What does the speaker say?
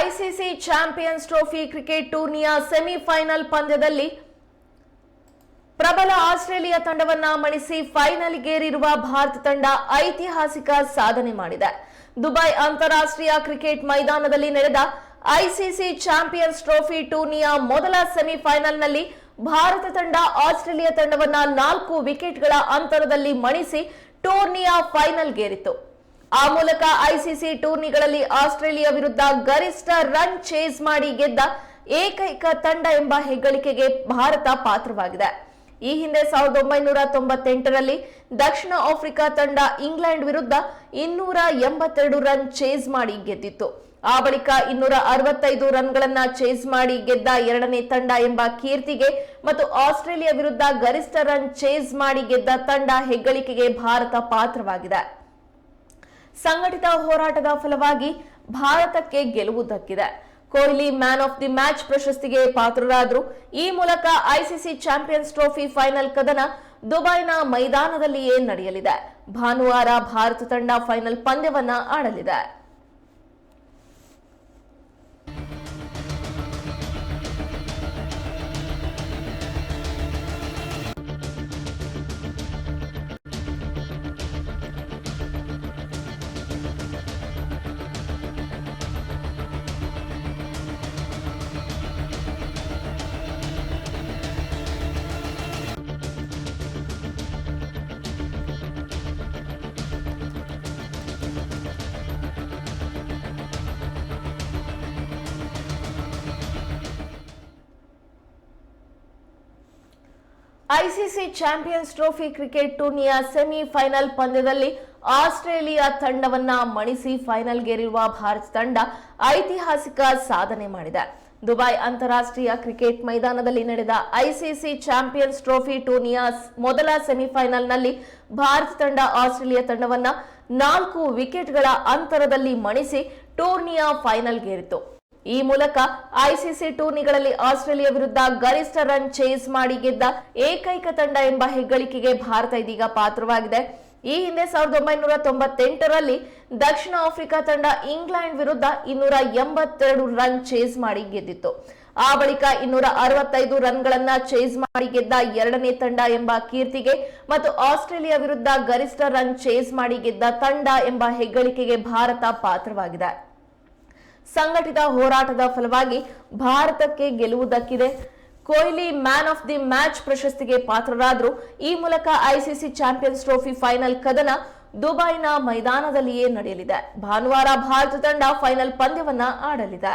ICC champions trophy cricket ಟೂರ್ನಿಯ semifinal ಪಂದ್ಯದಲ್ಲಿ ಪ್ರಬಲ ಆಸ್ಟ್ರೇಲಿಯಾ ತಂಡವನ್ನ ಮಣಿಸಿ ಫೈನಲ್ಗೇರಿರುವ ಭಾರತ ತಂಡ ಐತಿಹಾಸಿಕ ಸಾಧನೆ ಮಾಡಿದೆ. ದುಬೈ ಅಂತಾರಾಷ್ಟ್ರೀಯ ಕ್ರಿಕೆಟ್ ಮೈದಾನದಲ್ಲಿ ನಡೆದ ಐಸಿಸಿ ಚಾಂಪಿಯನ್ಸ್ ಟ್ರೋಫಿ ಟೂರ್ನಿಯ ಮೊದಲ ಸೆಮಿಫೈನಲ್ನಲ್ಲಿ ಭಾರತ ತಂಡ ಆಸ್ಟ್ರೇಲಿಯಾ ತಂಡವನ್ನ ನಾಲ್ಕು ವಿಕೆಟ್ಗಳ ಅಂತರದಲ್ಲಿ ಮಣಿಸಿ ಟೂರ್ನಿಯ ಫೈನಲ್ಗೇರಿತು ಆ ಮೂಲಕ ಐಸಿಸಿ ಟೂರ್ನಿಗಳಲ್ಲಿ ಆಸ್ಟ್ರೇಲಿಯಾ ವಿರುದ್ಧ ಗರಿಷ್ಠ ರನ್ ಚೇಸ್ ಮಾಡಿ ಗೆದ್ದ ಏಕೈಕ ತಂಡ ಎಂಬ ಹೆಗ್ಗಳಿಕೆಗೆ ಭಾರತ ಪಾತ್ರವಾಗಿದೆ. ಈ ಹಿಂದೆ ಸಾವಿರದ ಒಂಬೈನೂರ ತೊಂಬತ್ತೆಂಟರಲ್ಲಿ ದಕ್ಷಿಣ ಆಫ್ರಿಕಾ ತಂಡ ಇಂಗ್ಲೆಂಡ್ ವಿರುದ್ಧ ಇನ್ನೂರ ಎಂಬತ್ತೆರಡು ರನ್ ಚೇಸ್ ಮಾಡಿ ಗೆದ್ದಿತ್ತು. ಆ ಬಳಿಕ ಇನ್ನೂರ ಅರವತ್ತೈದು ರನ್ಗಳನ್ನ ಚೇಸ್ ಮಾಡಿ ಗೆದ್ದ ಎರಡನೇ ತಂಡ ಎಂಬ ಕೀರ್ತಿಗೆ ಮತ್ತು ಆಸ್ಟ್ರೇಲಿಯಾ ವಿರುದ್ಧ ಗರಿಷ್ಠ ರನ್ ಚೇಸ್ ಮಾಡಿ ಗೆದ್ದ ತಂಡ ಹೆಗ್ಗಳಿಕೆಗೆ ಭಾರತ ಪಾತ್ರವಾಗಿದೆ. ಸಂಘಟಿತ ಹೋರಾಟದ ಫಲವಾಗಿ ಭಾರತಕ್ಕೆ ಗೆಲುವು ದಕ್ಕಿದೆ Kohli man of the match ಪ್ರಶಸ್ತಿಗೆ ಪಾತ್ರರಾದರು ಈ ಮೂಲಕ ಐಸಿಸಿ ಚಾಂಪಿಯನ್ಸ್ ಟ್ರೋಫಿ ಫೈನಲ್ ಕದನ ದುಬೈನ ಮೈದಾನದಲ್ಲಿಯೇ ನಡೆಯಲಿದೆ. ಭಾನುವಾರ ಭಾರತ ತಂಡ ಫೈನಲ್ ಪಂದ್ಯವನ್ನ ಆಡಲಿದೆ. ಐಸಿಸಿ ಚಾಂಪಿಯನ್ಸ್ ಟ್ರೋಫಿ ಕ್ರಿಕೆಟ್ ಟೂರ್ನಿಯ ಸೆಮಿಫೈನಲ್ ಪಂದ್ಯದಲ್ಲಿ ಆಸ್ಟ್ರೇಲಿಯಾ ತಂಡವನ್ನ ಮಣಿಸಿ ಫೈನಲ್ಗೇರಿರುವ ಭಾರತ ತಂಡ ಐತಿಹಾಸಿಕ ಸಾಧನೆ ಮಾಡಿದೆ. ದುಬೈ ಅಂತಾರಾಷ್ಟ್ರೀಯ ಕ್ರಿಕೆಟ್ ಮೈದಾನದಲ್ಲಿ ನಡೆದ ಐಸಿಸಿ ಚಾಂಪಿಯನ್ಸ್ ಟ್ರೋಫಿ ಟೂರ್ನಿಯ ಮೊದಲ ಸೆಮಿಫೈನಲ್ನಲ್ಲಿ ಭಾರತ ತಂಡ ಆಸ್ಟ್ರೇಲಿಯಾ ತಂಡವನ್ನ ನಾಲ್ಕು ವಿಕೆಟ್ಗಳ ಅಂತರದಲ್ಲಿ ಮಣಿಸಿ ಟೂರ್ನಿಯ ಫೈನಲ್ಗೇರಿತು. ಈ ಮೂಲಕ ಐಸಿಸಿ ಟೂರ್ನಿಗಳಲ್ಲಿ ಆಸ್ಟ್ರೇಲಿಯಾ ವಿರುದ್ಧ ಗರಿಷ್ಠ ರನ್ ಚೇಸ್ ಮಾಡಿ ಗೆದ್ದ ಏಕೈಕ ತಂಡ ಎಂಬ ಹೆಗ್ಗಳಿಕೆಗೆ ಭಾರತ ಇದೀಗ ಪಾತ್ರವಾಗಿದೆ. ಈ ಹಿಂದೆ ಸಾವಿರದ ಒಂಬೈನೂರ ತೊಂಬತ್ತೆಂಟರಲ್ಲಿ ದಕ್ಷಿಣ ಆಫ್ರಿಕಾ ತಂಡ ಇಂಗ್ಲೆಂಡ್ ವಿರುದ್ಧ ಇನ್ನೂರ ಎಂಬತ್ತೆರಡು ರನ್ ಚೇಸ್ ಮಾಡಿ ಗೆದ್ದಿತ್ತು. ಆ ಬಳಿಕ ಇನ್ನೂರ ಅರವತ್ತೈದು ರನ್ಗಳನ್ನ ಚೇಸ್ ಮಾಡಿ ಗೆದ್ದ ಎರಡನೇ ತಂಡ ಎಂಬ ಕೀರ್ತಿಗೆ ಮತ್ತು ಆಸ್ಟ್ರೇಲಿಯಾ ವಿರುದ್ಧ ಗರಿಷ್ಠ ರನ್ ಚೇಸ್ ಮಾಡಿ ಗೆದ್ದ ತಂಡ ಎಂಬ ಹೆಗ್ಗಳಿಕೆಗೆ ಭಾರತ ಪಾತ್ರವಾಗಿದೆ. ಸಂಘಟಿತ ಹೋರಾಟದ ಫಲವಾಗಿ ಭಾರತಕ್ಕೆ ಗೆಲುವು ದಕ್ಕಿದೆ Kohli man of the match ಪ್ರಶಸ್ತಿಗೆ ಪಾತ್ರರಾದರು. ಈ ಮೂಲಕ ಐಸಿಸಿ ಚಾಂಪಿಯನ್ಸ್ ಟ್ರೋಫಿ ಫೈನಲ್ ಕದನ ದುಬೈನ ಮೈದಾನದಲ್ಲಿಯೇ ನಡೆಯಲಿದೆ. ಭಾನುವಾರ ಭಾರತ ತಂಡ ಫೈನಲ್ ಪಂದ್ಯವನ್ನ ಆಡಲಿದೆ.